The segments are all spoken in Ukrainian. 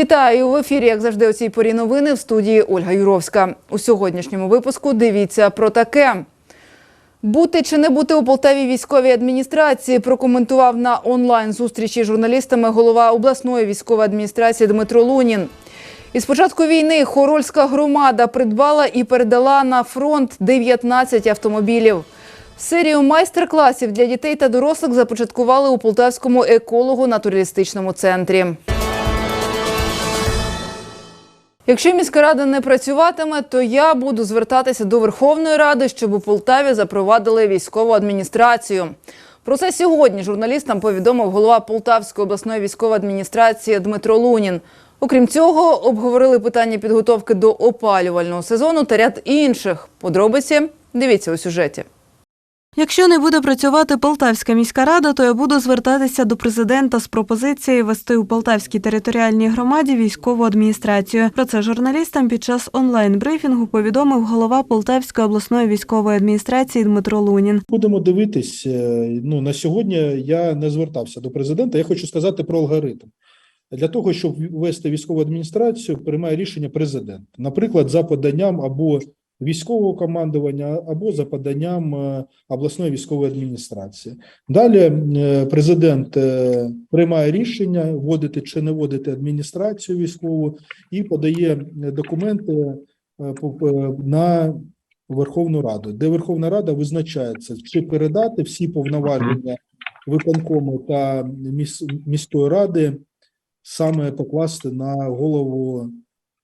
Вітаю в ефірі, як завжди, у цій порі новини в студії Ольга Юровська. У сьогоднішньому випуску дивіться про таке. Бути чи не бути у Полтаві військовій адміністрації прокоментував на онлайн зустрічі з журналістами голова обласної військової адміністрації Дмитро Лунін. Із початку війни Хорольська громада придбала і передала на фронт 19 автомобілів. Серію майстер-класів для дітей та дорослих започаткували у Полтавському еколого-натуралістичному центрі. Якщо міська рада не працюватиме, то я буду звертатися до Верховної Ради, щоб у Полтаві запровадили військову адміністрацію. Про це сьогодні журналістам повідомив голова Полтавської обласної військової адміністрації Дмитро Лунін. Окрім цього, обговорили питання підготовки до опалювального сезону та ряд інших. Подробиці дивіться у сюжеті. Якщо не буде працювати Полтавська міська рада, то я буду звертатися до президента з пропозицією вести у Полтавській територіальній громаді військову адміністрацію. Про це журналістам під час онлайн-брифінгу повідомив голова Полтавської обласної військової адміністрації Дмитро Лунін. Будемо дивитись. е, Ну на сьогодні я не звертався до президента. Я хочу сказати про алгоритм. Для того щоб ввести військову адміністрацію, приймає рішення президент, наприклад, за поданням або військового командування, або за поданням е, обласної військової адміністрації. Далі е, президент е, приймає рішення вводити чи не вводити адміністрацію військову і подає документи на Верховну Раду, де Верховна Рада визначається, чи передати всі повноваження виконкому та міс, міської ради саме покласти на голову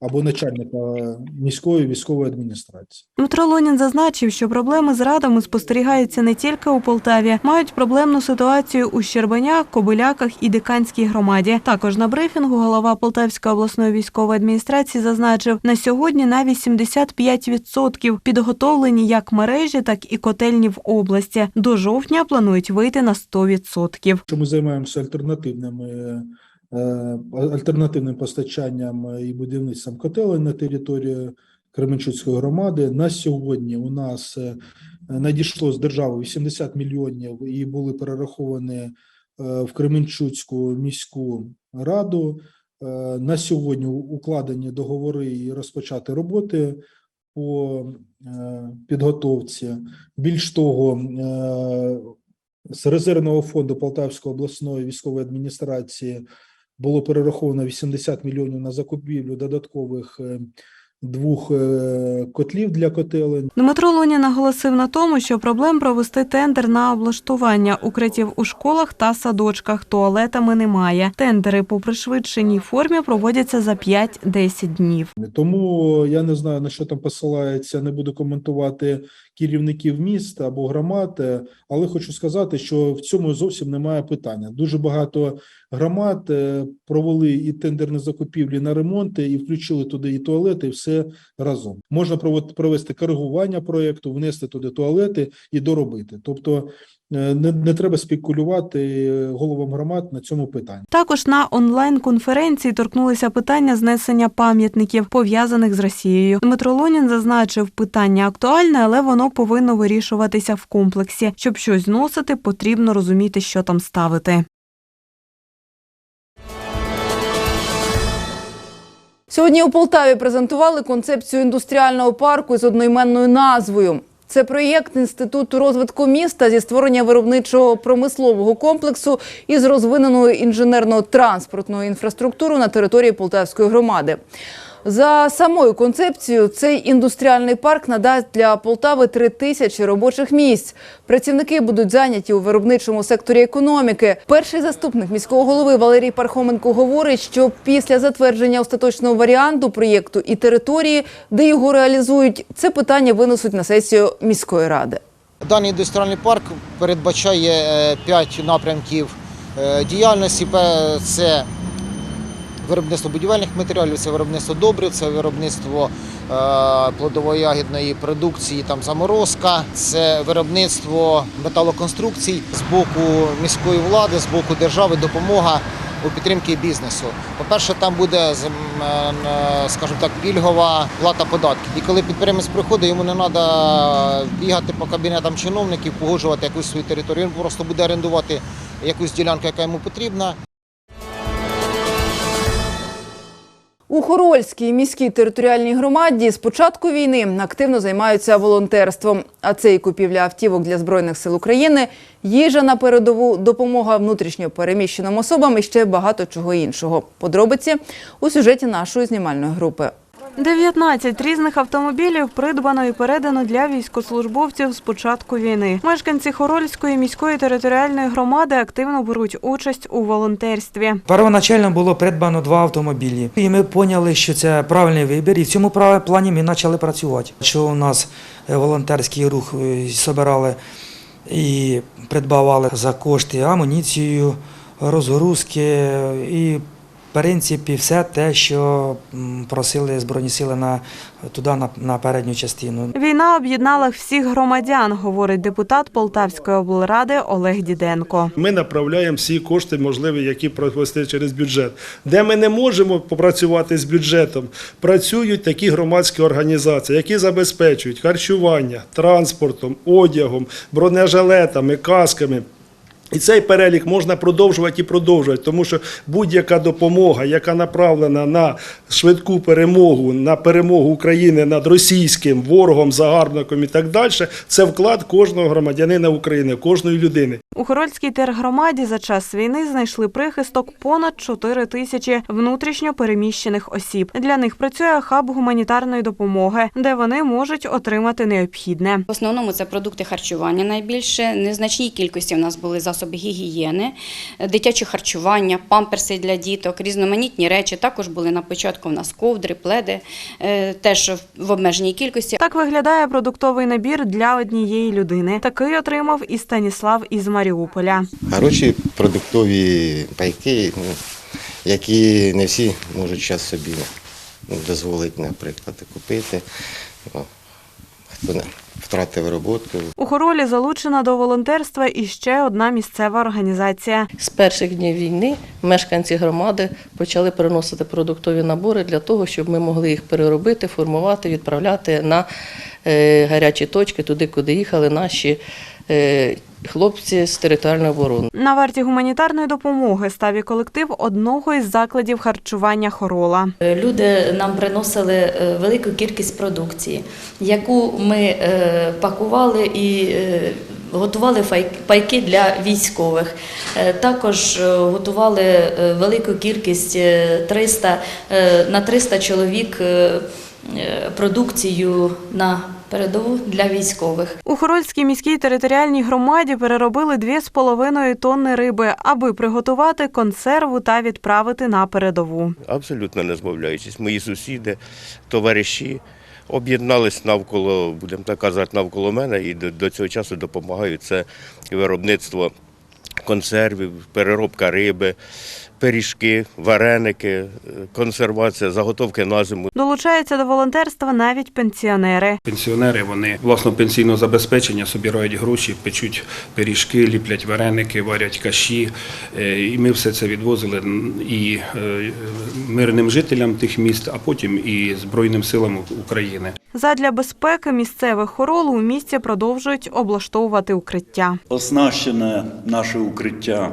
або начальника міської військової адміністрації. Дмитро Лунін зазначив, що проблеми з радами спостерігаються не тільки у Полтаві, мають проблемну ситуацію у Щербанях, Кобиляках і Диканській громаді. Також на брифінгу голова Полтавської обласної військової адміністрації зазначив, на сьогодні на 85% підготовлені як мережі, так і котельні в області. До жовтня планують вийти на 100%. Що ми займаємося альтернативними альтернативним постачанням і будівництвом котелень на території Кременчуцької громади. На сьогодні у нас е, надійшло з держави 80 мільйонів і були перераховані е, в Кременчуцьку міську раду. Е, На сьогодні укладені договори і розпочати роботи по е, підготовці. Більш того, е, з резервного фонду Полтавської обласної військової адміністрації було перераховано 80 мільйонів на закупівлю додаткових е, двох е, котлів для котелень. Дмитро Лунін наголосив на тому, що проблем провести тендер на облаштування укриттів у школах та садочках туалетами немає. Тендери по пришвидшеній формі проводяться за 5-10 днів. Тому я не знаю на що там посилається, не буду коментувати керівників міст або громад, е, але хочу сказати, що в цьому зовсім немає питання. Дуже багато громад е, провели і тендерні закупівлі на ремонти, і включили туди і туалети, і все разом. Можна провести коригування проєкту, внести туди туалети і доробити. Тобто е, не, не треба спекулювати е, головам громад на цьому питанні. Також на онлайн-конференції торкнулися питання знесення пам'ятників, пов'язаних з Росією. Дмитро Лунін зазначив, питання актуальне, але воно повинно вирішуватися в комплексі. Щоб щось зносити, потрібно розуміти, що там ставити. Сьогодні у Полтаві презентували концепцію індустріального парку з одноіменною назвою. Це проєкт інституту розвитку міста зі створення виробничого промислового комплексу із розвиненою інженерно-транспортною інфраструктурою на території Полтавської громади. За самою концепцією, цей індустріальний парк надасть для Полтави три тисячі робочих місць. Працівники будуть зайняті у виробничому секторі економіки. Перший заступник міського голови Валерій Пархоменко говорить, що після затвердження остаточного варіанту проєкту і території, де його реалізують, це питання винесуть на сесію міської ради. Даний індустріальний парк передбачає е, п'ять напрямків е, діяльності. Це виробництво будівельних матеріалів, це виробництво добрив, це виробництво е, плодово-ягідної продукції, там заморозка, це виробництво металоконструкцій з боку міської влади, з боку держави, допомога у підтримці бізнесу. По-перше, там буде м, е, скажімо так, пільгова плата податків. І коли підприємець приходить, йому не треба бігати по кабінетам чиновників, погоджувати якусь свою територію. Він просто буде орендувати якусь ділянку, яка йому потрібна, У Хорольській міській територіальній громаді з початку війни активно займаються волонтерством. А це і купівля автівок для збройних сил України, їжа на передову, допомога внутрішньо переміщеним особам і ще багато чого іншого. Подробиці у сюжеті нашої знімальної групи. 19 різних автомобілів придбано і передано для військовослужбовців з початку війни. Мешканці Хорольської міської територіальної громади активно беруть участь у волонтерстві. Первоначально було придбано два автомобілі, і ми поняли, що це правильний вибір, і в цьому плані ми почали працювати. Що у нас е, волонтерський рух е, збирали і придбавали за кошти амуніцію, розгрузки е, і. В принципі, все те, що просили Збройні сили на, туди, на, на передню частину. Війна об'єднала всіх громадян, говорить депутат Полтавської облради Олег Діденко. Ми направляємо всі кошти, можливі, які провести через бюджет. Де ми не можемо попрацювати з бюджетом, працюють такі громадські організації, які забезпечують харчування, транспортом, одягом, бронежилетами, касками. І цей перелік можна продовжувати і продовжувати, тому що будь-яка допомога, яка направлена на швидку перемогу, на перемогу України над російським ворогом, загарбником і так далі, це вклад кожного громадянина України, кожної людини. У Хорольській тергромаді за час війни знайшли прихисток понад 4 тисячі внутрішньо переміщених осіб. Для них працює хаб гуманітарної допомоги, де вони можуть отримати необхідне. В основному це продукти харчування найбільше. Незначній кількості в нас були засоби гігієни, дитяче харчування, памперси для діток, різноманітні речі. Також були на початку в нас ковдри, пледи, е, теж в обмеженій кількості. Так виглядає продуктовий набір для однієї людини. Такий отримав і Станіслав із Маріуполя. Хороші продуктові пайки, ну, які не всі можуть зараз собі ну, дозволити, наприклад, купити. Хто не втратив роботу, У Хоролі залучена до волонтерства і ще одна місцева організація. З перших днів війни мешканці громади почали приносити продуктові набори для того, щоб ми могли їх переробити, формувати, відправляти на е, гарячі точки, туди, куди їхали наші хлопці з територіальної оборони. На варті гуманітарної допомоги став і колектив одного із закладів харчування Хорола. Е, Люди нам приносили е, велику кількість продукції, яку ми е, пакували і е, готували пайки для військових. Е, Також е, готували е, велику кількість е, 300, е, на 300 чоловік е, е, продукцію на передову для військових. У Хорольській міській територіальній громаді переробили 2,5 тонни риби, аби приготувати консерву та відправити на передову. абсолютно не змовляючись. Мої сусіди, товариші об'єднались навколо, будемо так казати, навколо мене і до, до цього часу допомагають. Це виробництво консервів, переробка риби, пиріжки, вареники, е, консервація, заготовки на зиму. Долучаються до волонтерства навіть пенсіонери. Пенсіонери вони власно пенсійного забезпечення собирають гроші, печуть пиріжки, ліплять вареники, варять каші. Е, І ми все це відвозили і е, мирним жителям тих міст, а потім і Збройним силам України. Задля безпеки місцевих хоролу у місті продовжують облаштовувати укриття. Оснащене наше укриття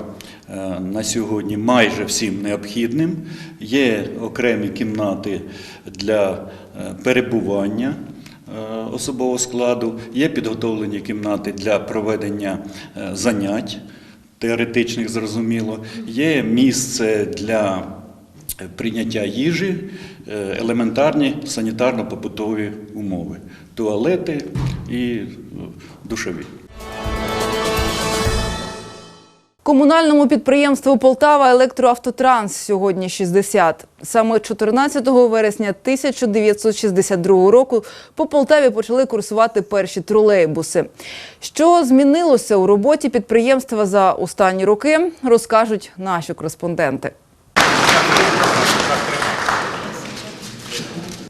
на сьогодні майже всім необхідним. Є окремі кімнати для е, перебування е, особового складу, є підготовлені кімнати для проведення е, занять, теоретичних зрозуміло, є місце для е, прийняття їжі, е, елементарні санітарно-побутові умови, туалети і е, душові. Комунальному підприємству Полтава Електроавтотранс сьогодні 60. Саме 14 вересня 1962 року по Полтаві почали курсувати перші тролейбуси. Що змінилося у роботі підприємства за останні роки, розкажуть наші кореспонденти.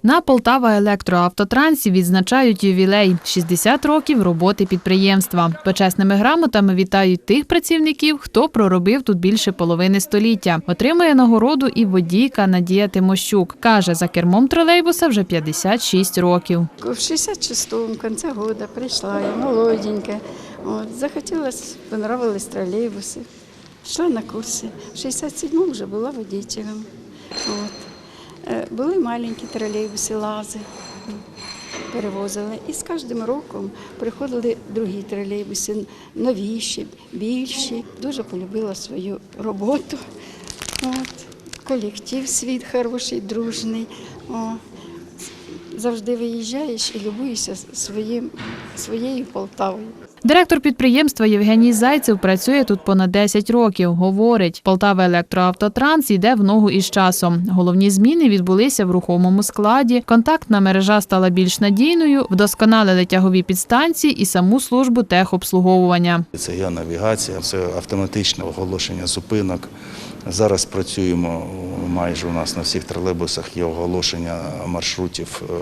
На Полтава електроавтотрансі відзначають ювілей 60 років роботи підприємства. Почесними грамотами вітають тих працівників, хто проробив тут більше половини століття. Отримує нагороду і водійка Надія Тимощук. Каже, за кермом тролейбуса вже 56 років. В 66-му, в конце года прийшла я, молоденька. От, захотілося, понравились тролейбуси. Йшла на курси. В 67-му вже була водителем. Е, Були маленькі тролейбуси, лази. Перевозили. І з кожним роком приходили другі тролейбуси, новіші, більші. Дуже полюбила свою роботу. От. Колектив світ хороший, дружний. О. Завжди виїжджаєш і любуєшся своїм, своєю Полтавою. Директор підприємства Євгеній Зайцев працює тут понад 10 років. Говорить, Полтава електроавтотранс йде в ногу із часом. Головні зміни відбулися в рухомому складі. Контактна мережа стала більш надійною, вдосконалили тягові підстанції і саму службу техобслуговування. Це є навігація, це автоматичне оголошення зупинок. Зараз працюємо майже у нас на всіх тролейбусах є оголошення маршрутів е,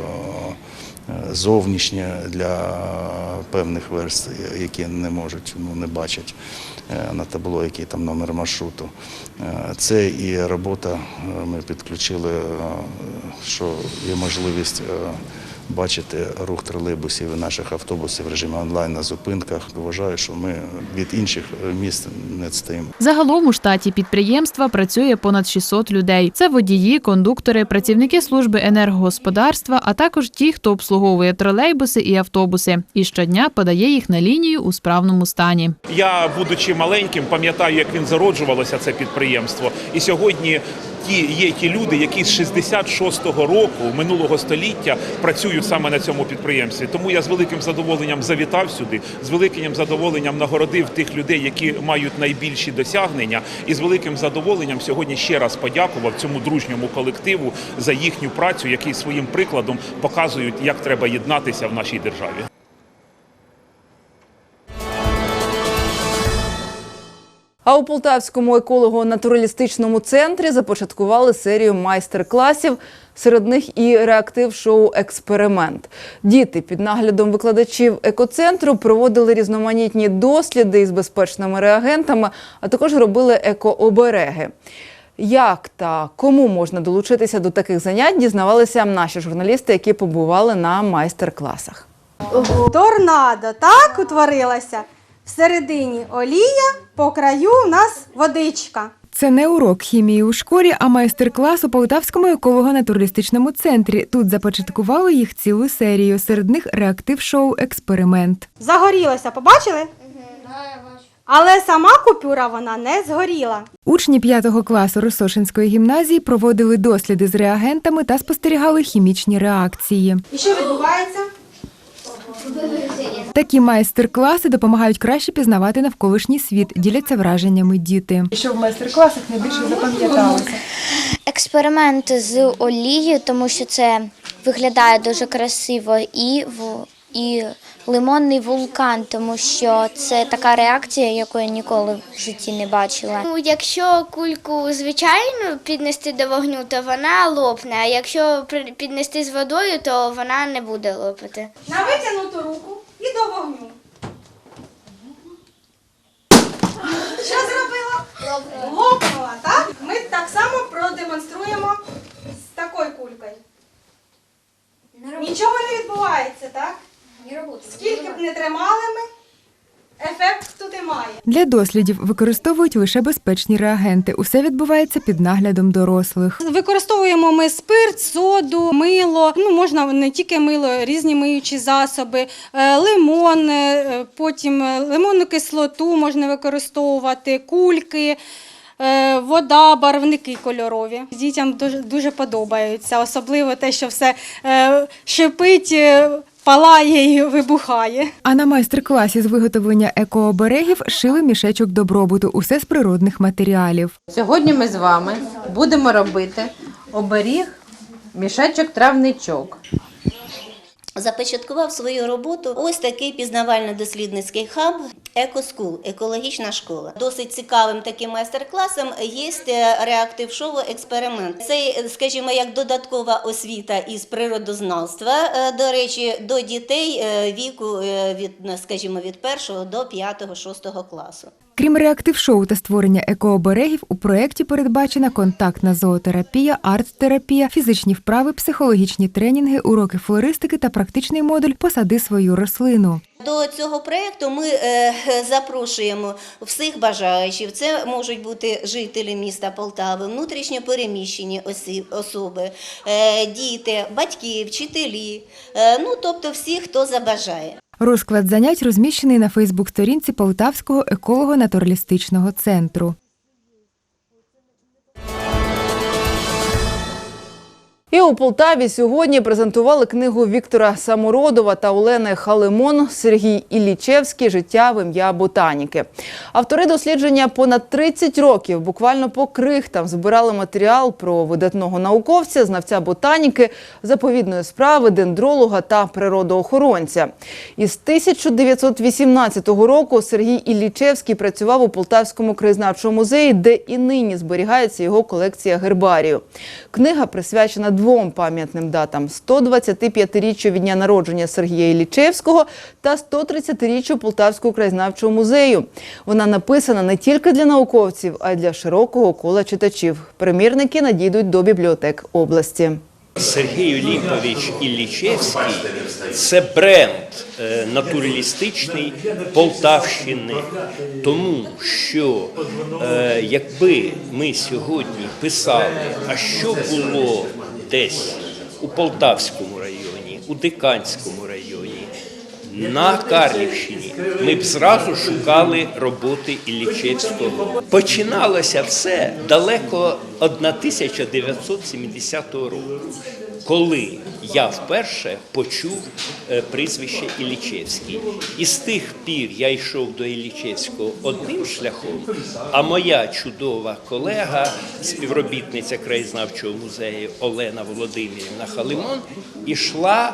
е, зовнішнє для певних верст, які не можуть, ну не бачать е, на табло, який там номер маршруту. Це і робота. Ми підключили, що є можливість бачити рух тролейбусів і наших автобусів в режимі онлайн на зупинках. Вважаю, що ми від інших міст не відстаємо. Загалом у штаті підприємства працює понад 600 людей. Це водії, кондуктори, працівники служби енергогосподарства, а також ті, хто обслуговує тролейбуси і автобуси, і щодня подає їх на лінію у справному стані. Я, будучи маленьким, пам'ятаю, як він зароджувалося це підприємство. І сьогодні ті є ті люди, які з 66-го року минулого століття працюють саме на цьому підприємстві. Тому я з великим задоволенням завітав сюди, з великим задоволенням нагородив тих людей, які мають найбільші досягнення, і з великим задоволенням сьогодні ще раз подякував цьому дружньому колективу за їхню працю, які своїм прикладом показують, як треба єднатися в нашій державі. А у Полтавському еколого-натуралістичному центрі започаткували серію майстер-класів. Серед них і реактив-шоу Експеримент. Діти під наглядом викладачів екоцентру проводили різноманітні досліди із безпечними реагентами, а також робили екообереги. Як та кому можна долучитися до таких занять, дізнавалися наші журналісти, які побували на майстер-класах. Торнадо, так утворилася. Всередині олія, по краю у нас водичка. Це не урок хімії у школі, а майстер-клас у Полтавському еколого-натуралістичному центрі. Тут започаткували їх цілу серію. Серед них реактив-шоу Експеримент. Загорілося, побачили? Але сама купюра вона не згоріла. Учні 5 класу Росошинської гімназії проводили досліди з реагентами та спостерігали хімічні реакції. І що відбувається? Такі майстер-класи допомагають краще пізнавати навколишній світ, діляться враженнями діти. Що в майстер-класах найбільше запам'яталося? Експеримент з олією, тому що це виглядає дуже красиво, і в і лимонний вулкан, тому що це така реакція, яку я ніколи в житті не бачила. Ну, якщо кульку звичайно піднести до вогню, то вона лопне. А якщо при- піднести з водою, то вона не буде лопати. На витягнуту руку і до вогню. Що зробила? Лопнула, так? Ми так само продемонструємо з такою кулькою. Нічого не відбувається, так? Скільки б не тримали ми, ефект тут і має. Для дослідів використовують лише безпечні реагенти. Усе відбувається під наглядом дорослих. Використовуємо ми спирт, соду, мило. Ну можна не тільки мило, різні миючі засоби, е, лимон, е, потім е, лимонну кислоту можна використовувати, кульки. Вода, барвники кольорові. Дітям дуже, дуже подобаються, особливо те, що все шипить, палає і вибухає. А на майстер-класі з виготовлення екооберегів шили мішечок добробуту. Усе з природних матеріалів. Сьогодні ми з вами будемо робити оберіг мішечок травничок. Започаткував свою роботу ось такий пізнавально-дослідницький хаб «Екоскул» – екологічна школа. Досить цікавим таким майстер-класом є реактив шоу експеримент. Це, е, скажімо, як додаткова освіта із природознавства. е, До речі, до дітей е, віку е, від, скажімо, від 1 до 5-6 класу. Крім реактив-шоу та створення екооберегів, у проєкті передбачена контактна зоотерапія, арт-терапія, фізичні вправи, психологічні тренінги, уроки флористики та практичний модуль Посади свою рослину. До цього проєкту ми е, запрошуємо всіх бажаючих. Це можуть бути жителі міста Полтави, внутрішньо переміщені особи, е, діти, батьки, вчителі, е, ну тобто всі, хто забажає. Розклад занять розміщений на Фейсбук-сторінці Полтавського еколого-натуралістичного центру. І у Полтаві сьогодні презентували книгу Віктора Самородова та Олени Халимон Сергій Іллічевський Життя в ім'я ботаніки. Автори дослідження понад 30 років буквально по крихтам збирали матеріал про видатного науковця, знавця ботаніки, заповідної справи, дендролога та природоохоронця. Із 1918 року Сергій Іллічевський працював у Полтавському краєзнавчому музеї, де і нині зберігається його колекція гербарію. Книга присвячена двом пам'ятним датам: 125-річчю від дня народження Сергія Іллічевського та 130-річчю Полтавського краєзнавчого музею. Вона написана не тільки для науковців, а й для широкого кола читачів. Примірники надійдуть до бібліотек області. Сергій Олімпович Іллічевський це бренд е, натуралістичний Полтавщини, тому що е, якби ми сьогодні писали, а що було десь у Полтавському районі, у Диканському районі, на Карлівщині, ми б зразу шукали роботи Іллічевського. Починалося все далеко 1970 року, коли я вперше почув е, прізвище Іллічевський. І з тих пір я йшов до Іллічевського одним шляхом, а моя чудова колега, співробітниця краєзнавчого музею Олена Володимирівна Халимон, ішла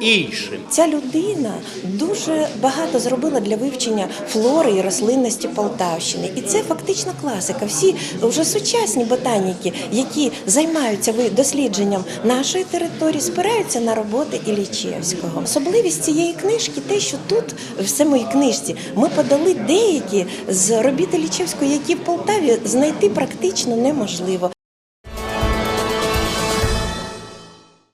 іншим. Ця людина дуже багато зробила для вивчення флори і рослинності Полтавщини. І це фактично класика. Всі вже сучасні ботаніки, які займаються дослідженням нашої території, спираються на роботи Ілічевського. Особливість цієї книжки те, що тут, в самій книжці, ми подали деякі з робіт Ілічевського, які в Полтаві знайти практично неможливо.